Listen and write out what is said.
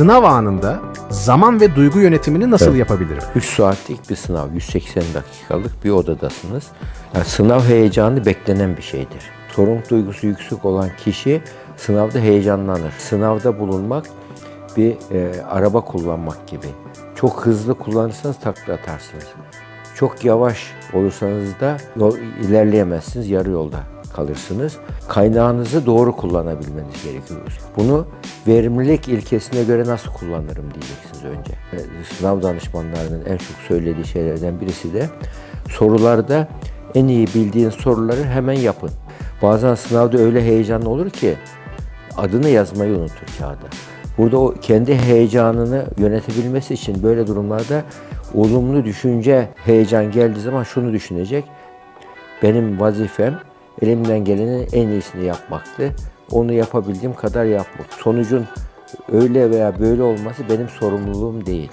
sınav anında zaman ve duygu yönetimini nasıl Evet. yapabilirim? 3 saatlik bir sınav, 180 dakikalık bir odadasınız. Yani sınav heyecanı beklenen bir şeydir. Sorumluluk duygusu yüksek olan kişi sınavda heyecanlanır. Sınavda bulunmak bir e, araba kullanmak gibi. Çok hızlı kullanırsanız takla atarsınız. Çok yavaş olursanız da yol ilerleyemezsiniz, yarı yolda kalırsınız. Kaynağınızı doğru kullanabilmeniz gerekiyor. Bunu verimlilik ilkesine göre nasıl kullanırım diyeceksiniz önce. E, Sınav danışmanlarının en çok söylediği şeylerden birisi de sorularda en iyi bildiğin soruları hemen yapın. Bazen sınavda öyle heyecanlı olur ki adını yazmayı unutur kağıda. Burada o kendi heyecanını yönetebilmesi için böyle durumlarda olumlu düşünce heyecan geldiği zaman şunu düşünecek. Benim vazifem elimden gelenin en iyisini yapmaktı. Onu yapabildiğim kadar yapmak. Sonucun öyle veya böyle olması benim sorumluluğum değil.